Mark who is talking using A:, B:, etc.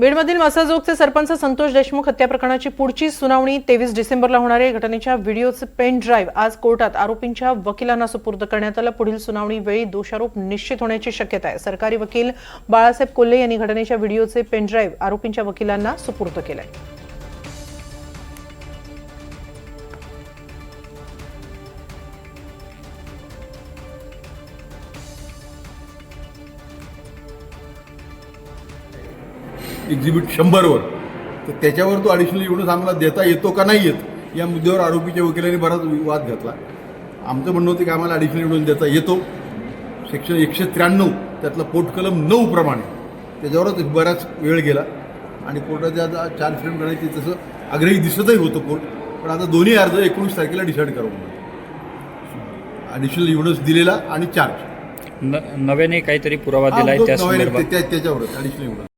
A: बीडमधील मसाजोगचे सरपंच संतोष देशमुख हत्या प्रकरणाची पुढची सुनावणी तेवीस डिसेंबरला होणार आहे. घटनेच्या व्हिडिओचे पेन ड्राईव्ह आज कोर्टात आरोपींच्या वकिलांना सुपूर्द करण्यात आलं. पुढील सुनावणी वेळी दोषारोप निश्चित होण्याची शक्यता आहे. सरकारी वकील बाळासाहेब कोल्हे यांनी घटनेच्या व्हिडिओचे पेन ड्राईव्ह आरोपींच्या वकिलांना सुपूर्द केलंय.
B: एक्झिबिट शंभरवर. तर त्याच्यावर तो ॲडिशनल एवढंच आम्हाला देता येतो का नाही येत या मुद्द्यावर आरोपीच्या वकिलांनी बराच वाद घातला. आमचं म्हणणं होतं की आम्हाला ॲडिशनल एवढं देता येतो. सेक्शन एकशे त्र्याण्णव त्यातलं पोट कलम नऊ प्रमाणे. त्याच्यावरच बराच वेळ गेला. आणि कोर्टाच्या आता चार्ज फ्रेम करण्याची तसं आग्रही दिसतही होतं कोर्ट. पण आता दोन्ही अर्ज एकोणीस तारखेला डिसाईड करावं ॲडिशनल एवढंच दिलेला आणि चार्ज
C: न नव्याने काहीतरी पुरावा संदर्भात.
B: त्याच्यावरच ॲडिशनल एवढं.